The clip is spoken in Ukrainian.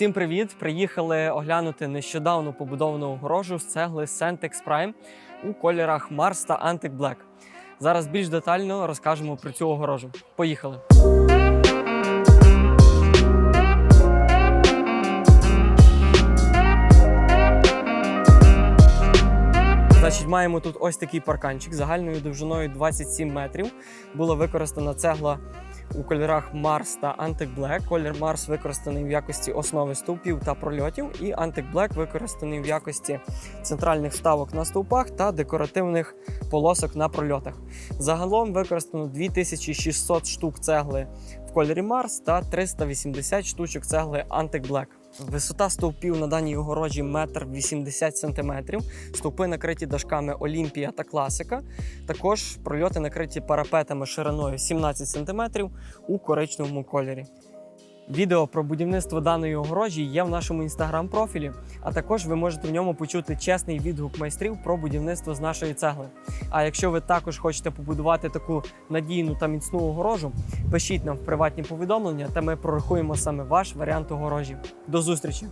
Всім привіт! Приїхали оглянути нещодавно побудовану огорожу з цегли Centex Prime у кольорах Mars та Antic Black. Зараз більш детально розкажемо про цю огорожу. Поїхали! Значить, маємо тут ось такий парканчик загальною довжиною 27 метрів. Була використана цегла у кольорах Mars та Antic Black. Колір Mars використаний в якості основи стовпів та прольотів, і Antic Black використаний в якості центральних вставок на стовпах та декоративних полосок на прольотах. Загалом використано 2600 штук цегли в кольорі Mars та 380 штучок цегли Antic Black. Висота стовпів на даній огорожі 1,80 см. Стовпи накриті дашками Олімпія та Класика. Також прольоти накриті парапетами шириною 17 см у коричневому кольорі. Відео про будівництво даної огорожі є в нашому інстаграм-профілі, а також ви можете в ньому почути чесний відгук майстрів про будівництво з нашої цегли. А якщо ви також хочете побудувати таку надійну та міцну огорожу, пишіть нам в приватні повідомлення, та ми прорахуємо саме ваш варіант огорожі. До зустрічі!